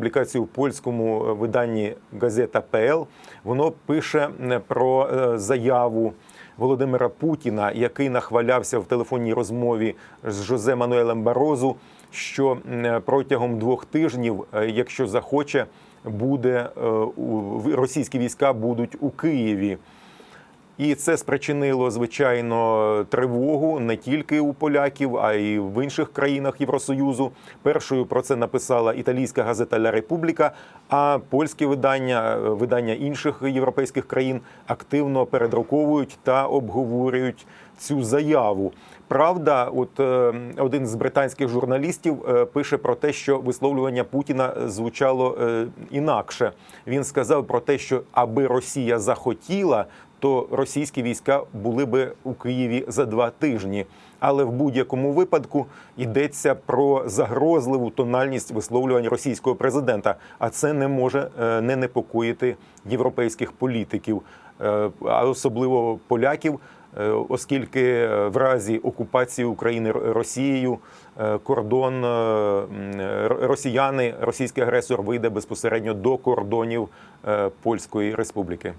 публікацію у польському е, виданні Газета ПЛ. Воно пише про е, заяву Володимира Путіна, який нахвалявся в телефонній розмові з Жозе Мануелем Барозу, що протягом двох тижнів, е, якщо захоче, буде в- російські війська будуть у Києві. І це спричинило звичайно тривогу не тільки у поляків, а й в інших країнах Євросоюзу. Першою про це написала італійська газета Ля Републіка, а польські видання, е, видання інших європейських країн активно передруковують та обговорюють цю заяву. Правда, от е, один з британських журналістів е, пише про те, що висловлювання Путіна звучало інакше. Він сказав про те, що аби Росія захотіла, то російські війська були би у Києві за два тижні. Але в будь-якому випадку йдеться про загрозливу тональність висловлювань російського президента. А це не може е, не непокоїти європейських політиків, е, а особливо поляків. е, Оскільки в разі окупації України Росією кордон росіяни, російський агресор вийде безпосередньо до кордонів Польської республіки.